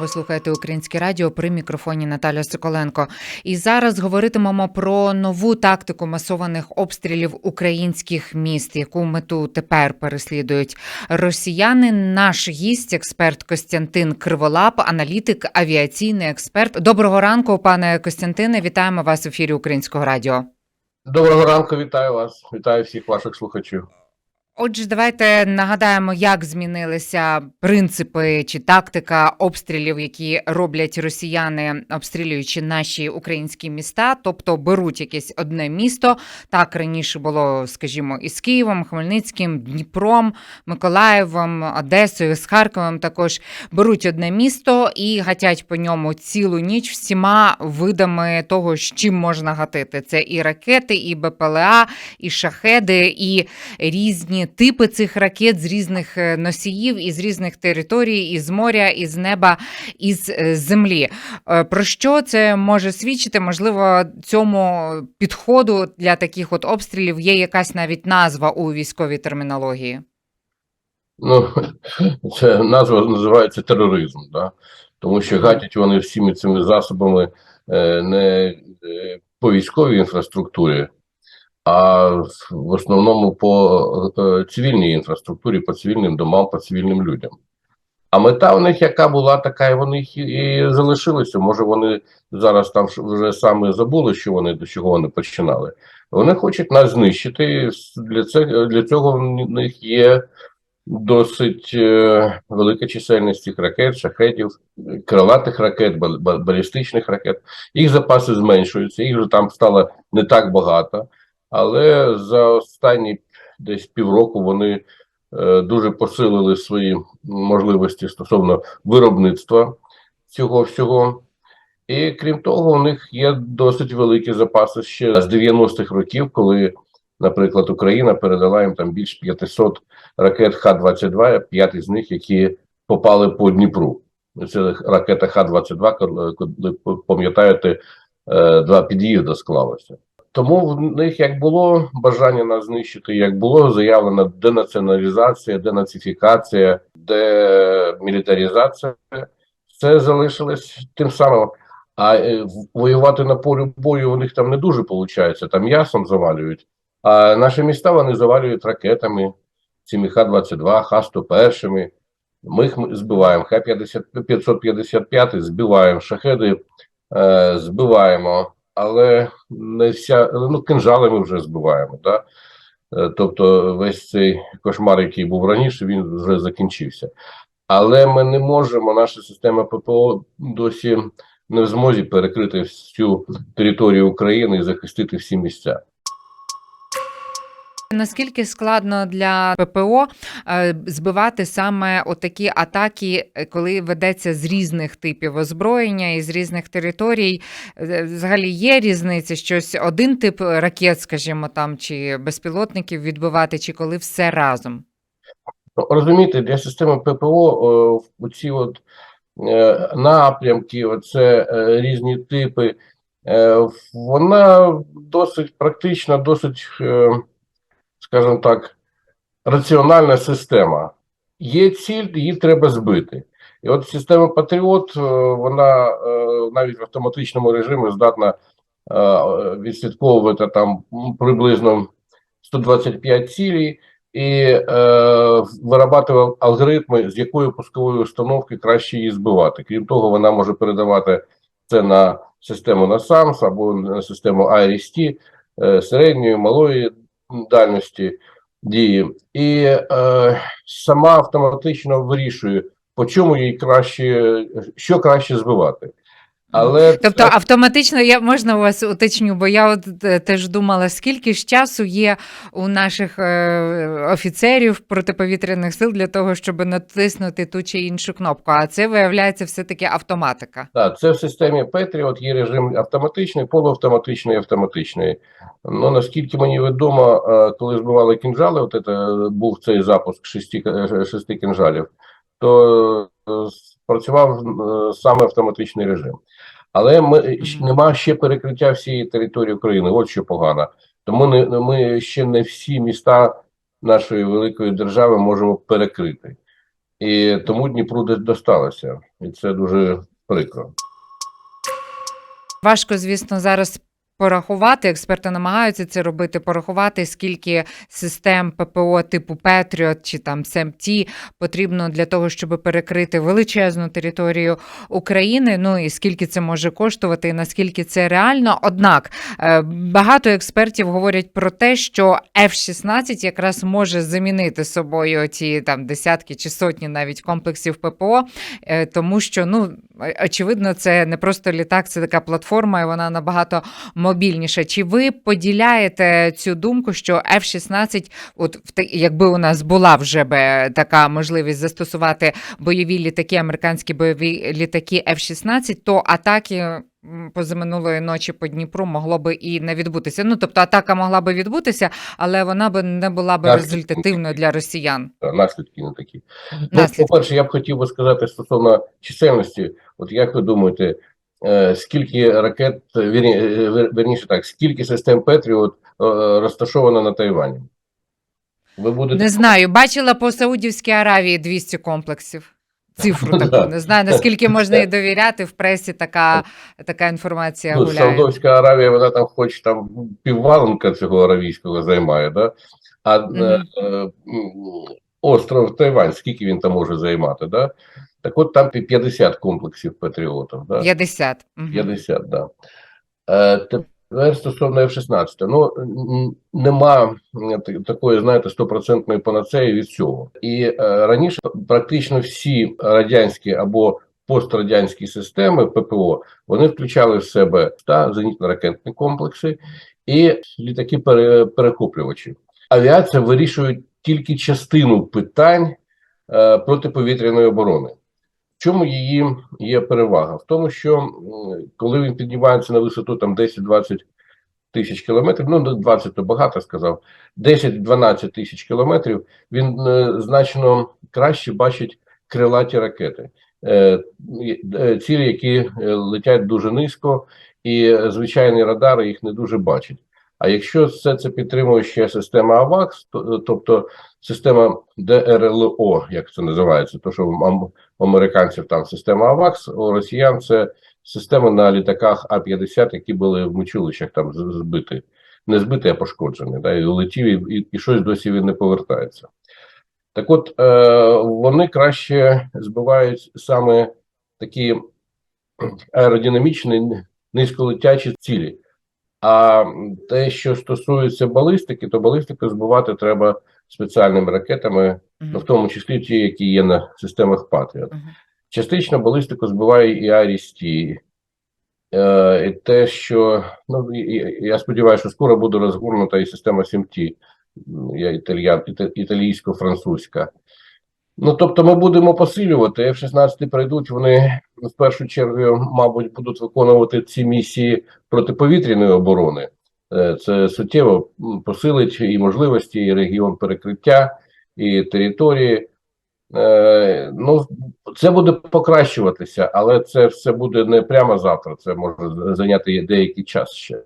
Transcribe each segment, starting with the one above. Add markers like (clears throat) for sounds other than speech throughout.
Ви слухаєте українське радіо при мікрофоні Наталя Соколенко. І зараз говоритимемо про нову тактику масованих обстрілів українських міст, яку мету тепер переслідують росіяни. Наш гість, експерт Костянтин Криволап, аналітик, авіаційний експерт. Доброго ранку, пане Костянтине. Вітаємо вас в ефірі Українського радіо. Доброго ранку, вітаю вас. Вітаю всіх ваших слухачів. Отже, давайте нагадаємо, як змінилися принципи чи тактика обстрілів, які роблять росіяни, обстрілюючи наші українські міста, тобто беруть якесь одне місто. Так раніше було, скажімо, із Києвом, Хмельницьким, Дніпром, Миколаєвом, Одесою, з Харковом. Також беруть одне місто і гатять по ньому цілу ніч всіма видами того, з чим можна гатити. Це і ракети, і БПЛА, і шахеди, і різні типи цих ракет з різних е, носіїв, із різних територій, із моря, із неба, із е, землі. Е, Про що це може свідчити? Можливо, цьому підходу для таких от обстрілів є якась навіть назва у військовій термінології. Ну, (laughs) це назва називається тероризм, да? тому що гатять вони всіми цими засобами е, не е, по військовій інфраструктурі, а в основному по е, цивільній інфраструктурі, по цивільним домам, по цивільним людям. А мета у них яка була, така і вони і- залишилися. Може, вони зараз там вже саме забули, що вони до чого вони починали. Вони хочуть нас знищити. Для цього, для цього в них є досить е, велика чисельність цих ракет, шахетів, крилатих ракет, бал- балістичних ракет. Їх запаси зменшуються, їх вже там стало не так багато, але за останні десь півроку вони е, дуже посилили свої можливості стосовно виробництва цього всього. І крім того, у них є досить великі запаси ще з 90-х років, коли, наприклад, Україна передала їм там більш 500 ракет Х-22, п'ять з них, які попали по Дніпру. Це ракета Х-22, коли, коли пам'ятаєте, е, два під'їзди склалося. Тому в них як було бажання нас знищити, як було заявлено денаціоналізація, денацифікація, демілітаризація, це залишилось тим самим. А е, воювати на полі бою у них там не дуже виходить, там м'ясом завалюють. А наші міста вони завалюють ракетами, цими Х-22, Х-101. Ми їх збиваємо, Х-555 збиваємо, шахеди е, збиваємо, але не вся, ну, кинжалами вже збиваємо. Да? Е, Тобто весь цей кошмар, який був раніше, він вже закінчився. Але ми не можемо, наша система ППО досі не в змозі перекрити всю територію України і захистити всі місця. Наскільки складно для ППО е, збивати саме отакі атаки, коли ведеться з різних типів озброєння і з різних територій? Е, Взагалі є різниця щось один тип ракет, скажімо там, чи безпілотників відбивати, чи коли все разом? Ну, Розумієте, для системи ППО е, ці от напрямки, оце е, різні типи, вона досить практична, досить, скажімо так, раціональна система. Є ціль, її треба збити. І от система Патріот, е, вона е, навіть в автоматичному режимі здатна е, відслідковувати там приблизно 125 цілей і е, алгоритми, з якої пускової установки краще її збивати. Крім того, вона може передавати це на систему NASAMS або на систему IRIS-T е, середньої, малої дальності дії, і е, сама автоматично вирішує, по чому їй краще, що краще збивати. Але Тобто автоматично я можна у вас уточню, бо я от е, теж думала, скільки ж часу є у наших е, офіцерів протиповітряних сил для того, щоб натиснути ту чи іншу кнопку. А це виявляється все-таки автоматика. Так, це в системі Patriot є режим автоматичний, полуавтоматичний автоматичний. Ну, наскільки мені відомо, е, коли збивали кінжали, от це був цей запуск шести, шести кінжалів, то спрацював е, саме автоматичний режим. Але ми, Мгм. нема ще перекриття всієї території України, от що погано. Тому не, ми ще не всі міста нашої великої держави можемо перекрити. І тому Дніпру десь досталося. І це дуже прикро. Важко, звісно, зараз порахувати. Експерти намагаються це робити, порахувати, скільки систем ППО типу Петріот чи там СМТ потрібно для того, щоб перекрити величезну територію України. Ну і скільки це може коштувати, і наскільки це реально. Однак е, багато експертів говорять про те, що F-16 якраз може замінити собою ці там десятки чи сотні навіть комплексів ППО, е, тому що ну очевидно, це не просто літак, це така платформа, і вона набагато мобільніша. Чи ви поділяєте цю думку, що F-16, от якби у нас була вже би така можливість застосувати бойові літаки, американські бойові літаки F-16, то атаки. Позаминулої ночі по Дніпру могло би і не відбутися. Ну тобто атака могла би відбутися, але вона би не була би результативною для росіян. Та, наслідки не такі. Ну, по-перше, я б хотів би сказати стосовно чисельності. От як ви думаєте, е, скільки ракет, вірні, е, верніше так, скільки систем Петріот е, розташовано на Тайвані? Ви будете Не знаю, бачила по Саудівській Аравії 200 комплексів. Цифру таку не знаю, наскільки можна їй довіряти. В пресі така, така інформація Ну, гуляє. Саудовська Аравія, вона там хоч там півваланка цього аравійського займає, да? а е, остров Тайвань, скільки він там може займати, да? Так от там пі- 50 комплексів патріотів. Да? 50. Мгм. 50, да. Е, стосовно F-16. Ну, нема такої, знаєте, стопроцентної панацеї від цього. І е, раніше практично всі радянські або пострадянські системи ППО, вони включали в себе та зенітно-ракетні комплекси і літаки пере- перехоплювачі. Авіація вирішує тільки частину питань е, протиповітряної оборони. Чому її є перевага? В тому, що коли він піднімається на висоту там 10-20 тисяч кілометрів, ну 20 то багато сказав, 10-12 тисяч кілометрів, він е, значно краще бачить крилаті ракети, е, е, цілі, які летять дуже низько, і звичайні радари їх не дуже бачать. А якщо все це підтримує ще система АВАКС, то, тобто система ДРЛО, як це називається, то що у американців там система АВАКС, у росіян це система на літаках А-50, які були в мочулищах там збиті. Не збиті, а пошкоджені. Да, і улетів, і, і щось досі він не повертається. Так от, е, вони краще збивають саме такі аеродинамічні низьколетячі цілі. А те, що стосується балістики, то балістику збивати треба спеціальними ракетами, ну, в тому числі ті, які є на системах Patriot. Мгм. Частично балістику збиває і Арісті. Е, і те, що ну, я сподіваюся, що скоро буде розгорнута і система СІМТі, я італія, італійсько-французька. Ну, тобто ми будемо посилювати. F-16 прийдуть, вони в першу чергу, мабуть, будуть виконувати ці місії протиповітряної оборони. Е, Це суттєво посилить і можливості, і регіон перекриття, і території. Е, Ну, це буде покращуватися, але це все буде не прямо завтра. Це може зайняти деякий час ще.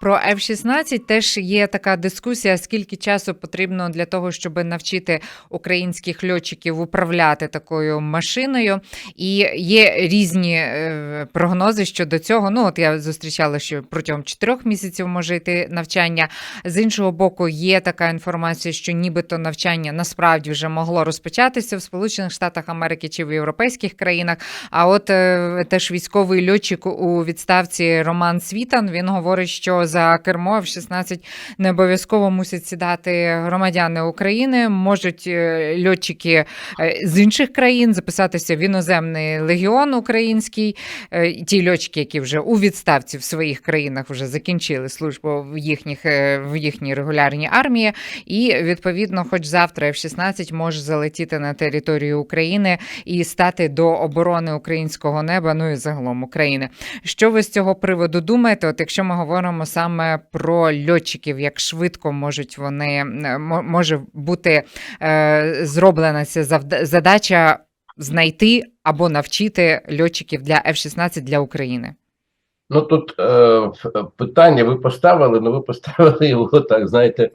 Про F-16 теж є така дискусія, скільки часу потрібно для того, щоб навчити українських льотчиків управляти такою машиною. І є різні е, прогнози щодо цього. Ну, от я зустрічала, що протягом чотирьох місяців може йти навчання. З іншого боку, є така інформація, що нібито навчання насправді вже могло розпочатися в Сполучених Штатах Америки чи в європейських країнах. А от е, теж військовий льотчик у відставці Роман Світан він говорить, що за кермо в 16 не обов'язково мусять сідати громадяни України. Можуть е, льотчики е, з інших країн записатися в іноземний легіон український. Е, Ті льотчики, які вже у відставці в своїх країнах вже закінчили службу в їхніх в їхній регулярній армії. І відповідно, хоч завтра F-16 може залетіти на територію України і стати до оборони українського неба, ну і загалом України. Що ви з цього приводу думаєте? От якщо ми говоримо саме про льотчиків, як швидко можуть вони е, може бути е, зроблена ця задача знайти або навчити льотчиків для F-16 для України? Ну тут е, питання ви поставили, але ви поставили (laughs) його так, знаєте,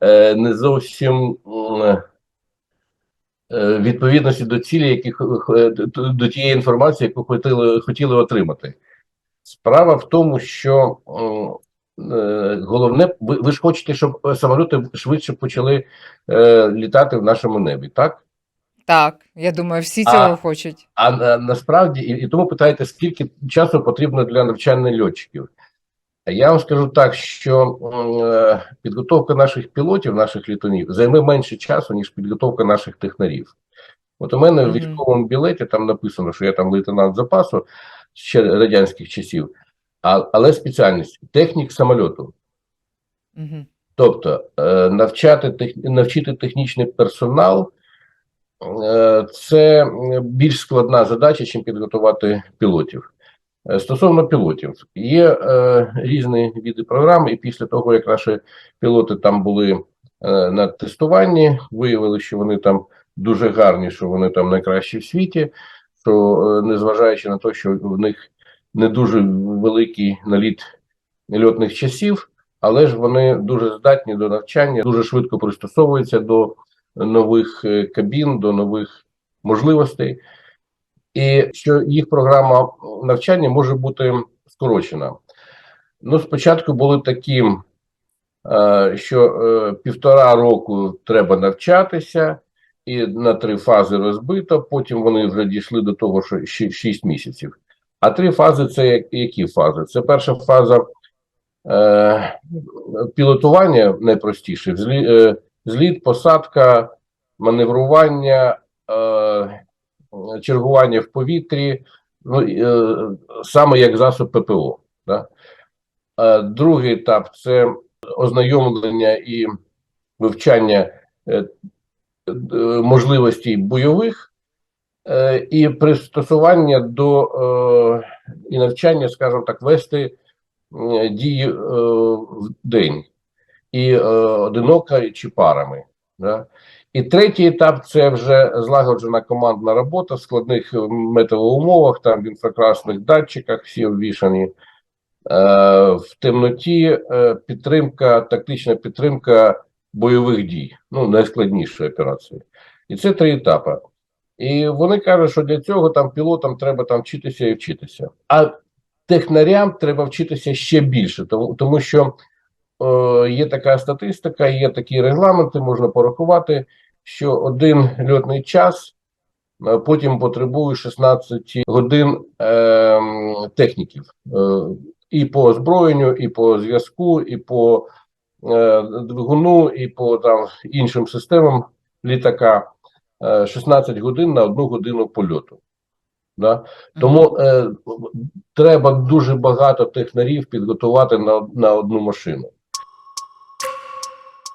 е, не зовсім м, е, відповідності до цілі, які до- тієї інформації, яку хотіли, хотіли отримати. Справа в тому, що е, головне, ви, ви ж хочете, щоб е, самоліти швидше почали е, літати в нашому небі, так? Так, я думаю, всі А- цього хочуть. А на, насправді, і, і тому питаєте, скільки часу потрібно для навчання льотчиків? Я вам скажу так, що е, підготовка наших пілотів, наших літунів, займе менше часу, ніж підготовка наших технарів. От у мене в військовому білеті там написано, що я там лейтенант запасу ще радянських часів, а, але спеціальність технік самольоту. Угу. Тобто е, навчати тех, навчити технічний персонал е, це більш складна задача, ніж підготувати пілотів. Е, Стосовно пілотів, є е, різні види програм, і після того, як наші пілоти там були е, на тестуванні, виявили, що вони там дуже гарні, що вони там найкращі в світі, що е, незважаючи на те, що в них не дуже великий наліт льотних часів, але ж вони дуже здатні до навчання, дуже швидко пристосовуються до нових е, кабін, до нових можливостей, і що їх програма навчання може бути скорочена. Ну, спочатку були такі, е, що е, півтора року треба навчатися, і на три фази розбито. Потім вони вже дійшли до того, що ще 6 місяців. А три фази це які фази? Це перша фаза е, пілотування найпростіше, взлі, е, зліт, посадка, маневрування, е, чергування в повітрі, ну, е, саме як засоб ППО. Да? Е, другий етап це ознайомлення і вивчання е, е, можливостей бойових і пристосування до е, і навчання, скажімо так, вести е, дії е, в день і е, одиноко чи парами. Да? І третій етап це вже злагоджена командна робота в складних е, метеоумовах, там в інфракрасних датчиках, всі обвішані. Е, в темноті е, підтримка, тактична підтримка бойових дій, ну найскладнішої операції. І це три етапи. І вони кажуть, що для цього там пілотам треба там вчитися і вчитися. А технарям треба вчитися ще більше, тому, тому що е, є така статистика, є такі регламенти, можна порахувати, що один льотний час е, потім потребує 16 годин е, техніків е, і по озброєнню, і по зв'язку, і по е, двигуну, і по там іншим системам літака. Е, 16 годин на одну годину польоту. Да? Тому е, треба дуже багато технарів підготувати на, на одну машину.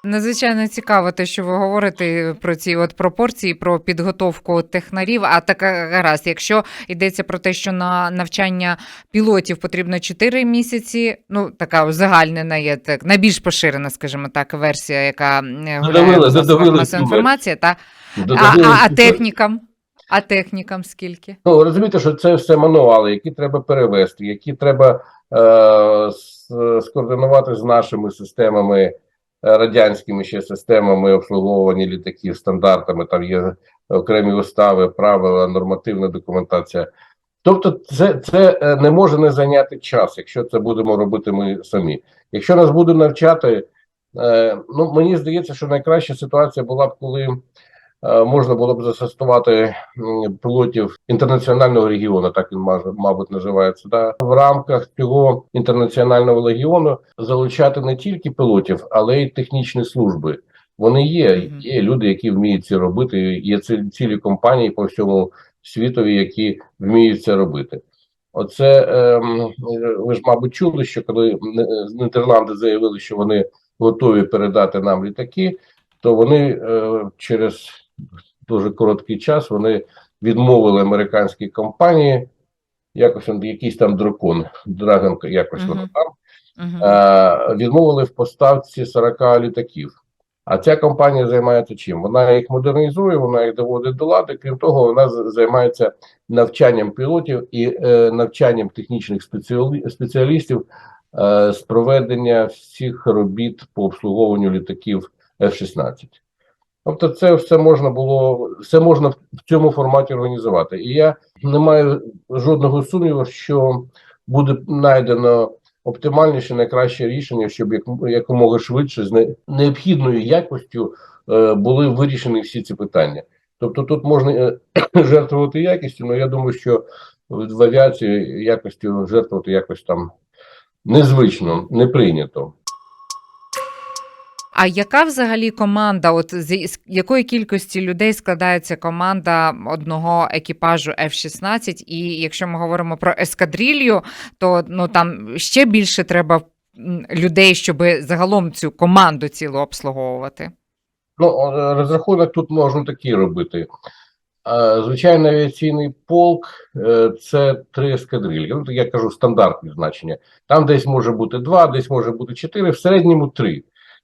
Надзвичайно цікаво те, що ви говорите про ці от пропорції, про підготовку технарів. А так гаразд, якщо йдеться про те, що на навчання пілотів потрібно 4 місяці, ну така узагальнена є так, найбільш поширена, скажімо так, версія, яка м, гуляє масової цю інформації. Та а, а, а технікам? А технікам скільки? Ну, розумієте, що це все мануали, які треба перевести, які треба е, скоординувати з нашими системами, е, радянськими ще системами обслуговування літаків, стандартами. Там є окремі устави, правила, нормативна документація. Тобто, це, це е, не може не зайняти час, якщо це будемо робити ми самі. Якщо нас будуть навчати, е, ну мені здається, що найкраща ситуація була б, коли можна було б застосувати пілотів інтернаціонального регіону, так він мабуть називається. Да? В рамках цього інтернаціонального легіону залучати не тільки пілотів, але й технічні служби. Вони є. Є люди, які вміють це робити. Є цілі компанії по всьому світові, які вміють це робити. Оце ем, е, ви ж, мабуть, чули, що коли Нідерланди заявили, що вони готові передати нам літаки, то вони е, через дуже короткий час вони відмовили американській компанії, якось якийсь там дракон, Драгон, якось Мгм. воно там, е, відмовили в поставці 40 літаків. А ця компанія займається чим? Вона їх модернізує, вона їх доводить до лади. Крім того, вона займається навчанням пілотів і е, навчанням технічних спеціалі- спеціалістів е, з проведення всіх робіт по обслуговуванню літаків F-16. Тобто, це все можна було, все можна в цьому форматі організувати. І я не маю жодного сумніву, що буде знайдено оптимальніше, найкраще рішення, щоб як, якомога швидше з необхідною якістю е, були вирішені всі ці питання. Тобто тут можна е, (clears throat) жертвувати якістю, але я думаю, що в авіації якістю жертвувати якось там незвично, не прийнято. А яка взагалі команда? От з якої кількості людей складається команда одного екіпажу F-16? І якщо ми говоримо про ескадрилью, то ну там ще більше треба людей, щоб загалом цю команду цілу обслуговувати. Ну, розрахунок тут можна такий робити. Е, Звичайно, авіаційний полк е, це три ескадрилі. Ну, я кажу стандартне значення. Там десь може бути два, десь може бути чотири, в середньому три.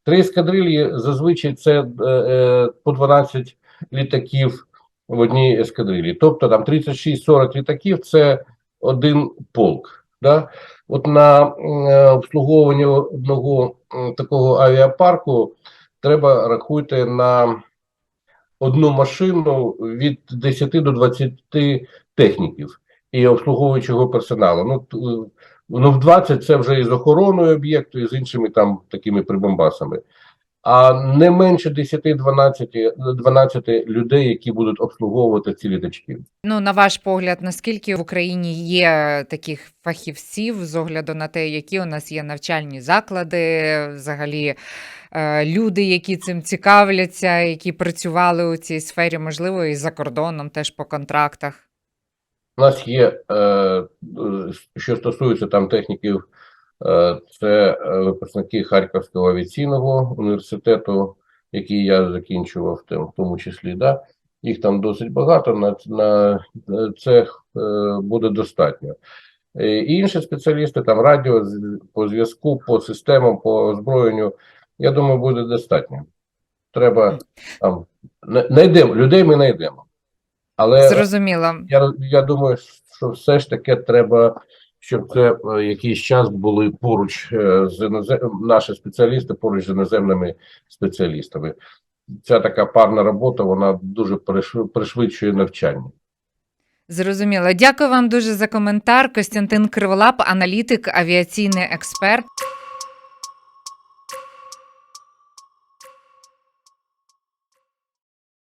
Три ескадрилі зазвичай це е, е, по 12 літаків в одній ескадрилі. Тобто там 36-40 літаків це один полк. Да? От на е, обслуговування одного м, такого авіапарку треба рахуйте на одну машину від 10 до 20 техніків і обслуговуючого персоналу. Ну, е, ну в 20 це вже із охороною об'єкту, і з іншими там такими прибамбасами. А не менше 10-12 12 людей, які будуть обслуговувати ці літачки. Ну, на ваш погляд, наскільки в Україні є таких фахівців з огляду на те, які у нас є навчальні заклади, взагалі е, люди, які цим цікавляться, які працювали у цій сфері, можливо, і за кордоном теж по контрактах. У нас є, е, що стосується там техніків, е, це е, випускники Харківського авіаційного університету, який я закінчував, в тому числі. Да? Їх там досить багато, на, на це буде достатньо. І інші спеціалісти, там радіо, по зв'язку, по системам, по озброєнню, я думаю, буде достатньо. Треба там, не- знайдемо, людей ми знайдемо. Але Зрозуміло. я, я думаю, що все ж таки треба, щоб це е, якийсь час були поруч е, з інозем... наші спеціалісти поруч з іноземними спеціалістами. Ця така парна робота, вона дуже пришвидшує навчання. Зрозуміло. Дякую вам дуже за коментар. Костянтин Криволап, аналітик, авіаційний експерт.